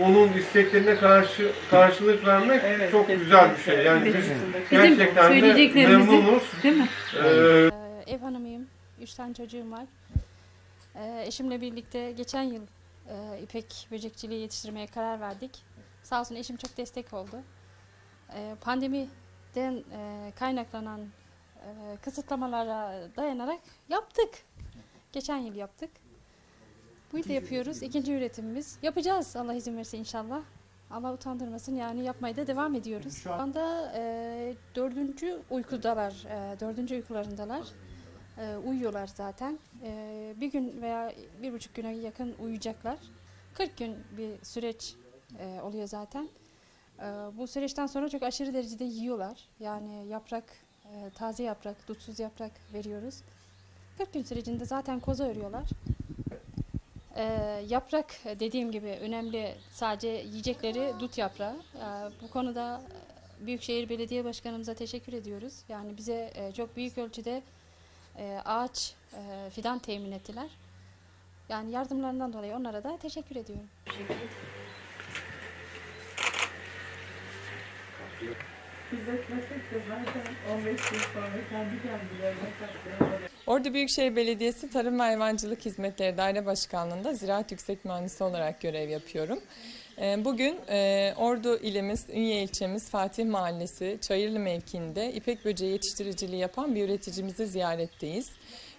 Onun isteklerine karşı karşılık vermek Evet, çok kesinlikle. güzel bir şey. Yani biz Kesinlikle. gerçekten de memnunuz. Değil mi? Ee, ev hanımıyım. Üç tane çocuğum var. Ee, eşimle birlikte geçen yıl e, ipek böcekçiliği yetiştirmeye karar verdik. Sağ olsun eşim çok destek oldu. Ee, pandemiden e, kaynaklanan e, kısıtlamalara dayanarak yaptık. Geçen yıl yaptık. Bu yıl da yapıyoruz. İkinci üretimimiz. Yapacağız Allah izin verirse inşallah. Allah utandırmasın yani yapmaya da devam ediyoruz. Şu anda e, dördüncü uykudalar, e, dördüncü uykularındalar. E, uyuyorlar zaten. E, bir gün veya bir buçuk güne yakın uyuyacaklar. 40 gün bir süreç e, oluyor zaten. E, bu süreçten sonra çok aşırı derecede yiyorlar. Yani yaprak, e, taze yaprak, dutsuz yaprak veriyoruz. 40 gün sürecinde zaten koza örüyorlar. E, yaprak e, dediğim gibi önemli sadece yiyecekleri dut yaprağı. E, bu konuda e, Büyükşehir Belediye Başkanımıza teşekkür ediyoruz. Yani bize e, çok büyük ölçüde e, ağaç, e, fidan temin ettiler. Yani yardımlarından dolayı onlara da teşekkür ediyorum. Biz de zaten 15 yıl sonra kendi kendilerine katkıları Ordu Büyükşehir Belediyesi Tarım ve Hayvancılık Hizmetleri Daire Başkanlığı'nda Ziraat Yüksek Mühendisi olarak görev yapıyorum. Ee, Bugün e, Ordu ilimiz, Ünye ilçemiz, Fatih Mahallesi, Çayırlı mevkiinde ipek böceği yetiştiriciliği yapan bir üreticimizi ziyaretteyiz.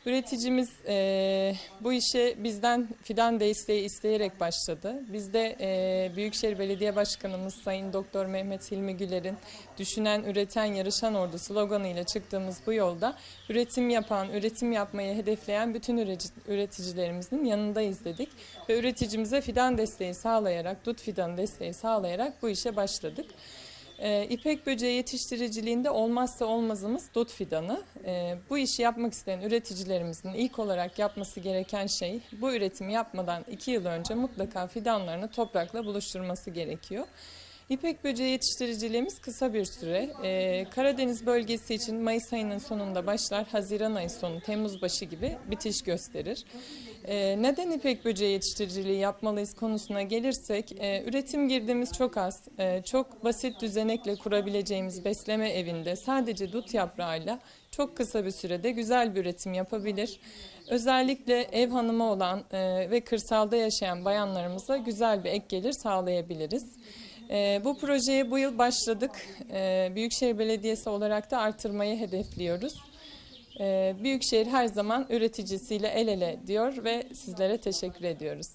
Üreticimiz e, bu işe bizden fidan desteği isteyerek başladı. Biz de e, Büyükşehir Belediye Başkanımız Sayın Doktor Mehmet Hilmi Güler'in düşünen, üreten, yarışan ordu sloganıyla çıktığımız bu yolda üretim yapan, üretim yapmayı hedefleyen bütün üretici- üreticilerimizin yanındayız dedik. Ve üreticimize fidan desteği sağlayarak, dut fidan desteği sağlayarak bu işe başladık. Ee, İpek böceği yetiştiriciliğinde olmazsa olmazımız dut fidanı. Ee, bu işi yapmak isteyen üreticilerimizin ilk olarak yapması gereken şey bu üretimi yapmadan iki yıl önce mutlaka fidanlarını toprakla buluşturması gerekiyor. İpek böceği yetiştiriciliğimiz kısa bir süre. Ee, Karadeniz bölgesi için Mayıs ayının sonunda başlar, Haziran ayı sonu, Temmuz başı gibi bitiş gösterir. Ee, neden ipek böceği yetiştiriciliği yapmalıyız konusuna gelirsek, e, üretim girdimiz çok az. E, çok basit düzenekle kurabileceğimiz besleme evinde sadece dut yaprağıyla çok kısa bir sürede güzel bir üretim yapabilir. Özellikle ev hanımı olan e, ve kırsalda yaşayan bayanlarımıza güzel bir ek gelir sağlayabiliriz. Ee, bu projeye bu yıl başladık. Ee, Büyükşehir Belediyesi olarak da artırmayı hedefliyoruz. Ee, Büyükşehir her zaman üreticisiyle el ele diyor ve sizlere teşekkür ediyoruz.